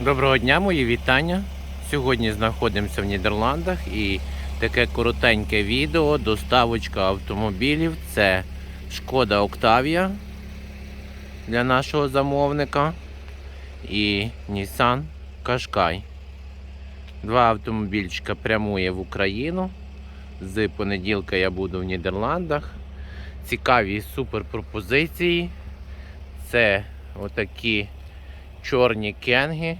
Доброго дня, мої вітання. Сьогодні знаходимося в Нідерландах і таке коротеньке відео, доставочка автомобілів. Це Шкода Октавія для нашого замовника і Nissan Qashqai. Два автомобільчика прямує в Україну. З понеділка я буду в Нідерландах. Цікаві суперпропозиції. Це отакі чорні кенги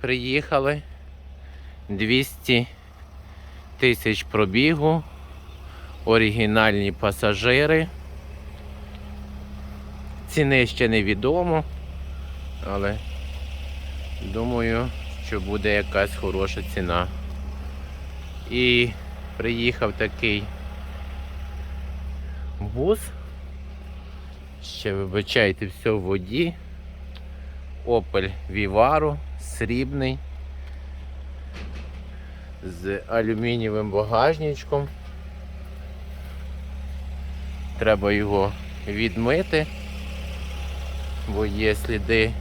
приїхали. 200 тисяч пробігу, оригінальні пасажири. Ціни ще невідомо, але думаю, що буде якась хороша ціна. І приїхав такий бус. Ще вибачайте, все в воді. Opel Vivaro срібний з алюмінієвим багажничком. Треба його відмити, бо є сліди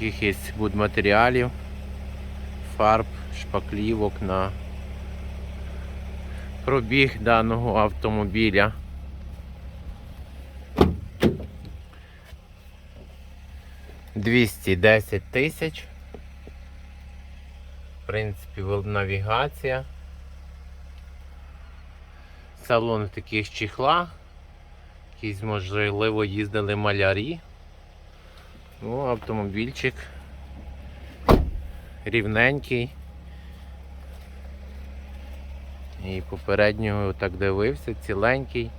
якихось будматеріалів, фарб, шпаклівок на пробіг даного автомобіля. Двісті десять тисяч. В принципі, навігація. Салон в таких чехлах. Якісь, можливо, їздили малярі. Ну, автомобільчик рівненький. І попереднього так дивився, ціленький,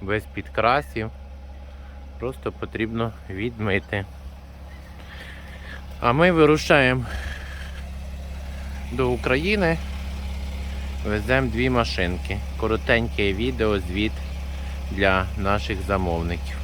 без підкрасів. Просто потрібно відмити. А ми вирушаємо до України. Веземо дві машинки. Коротеньке відео, звіт для наших замовників.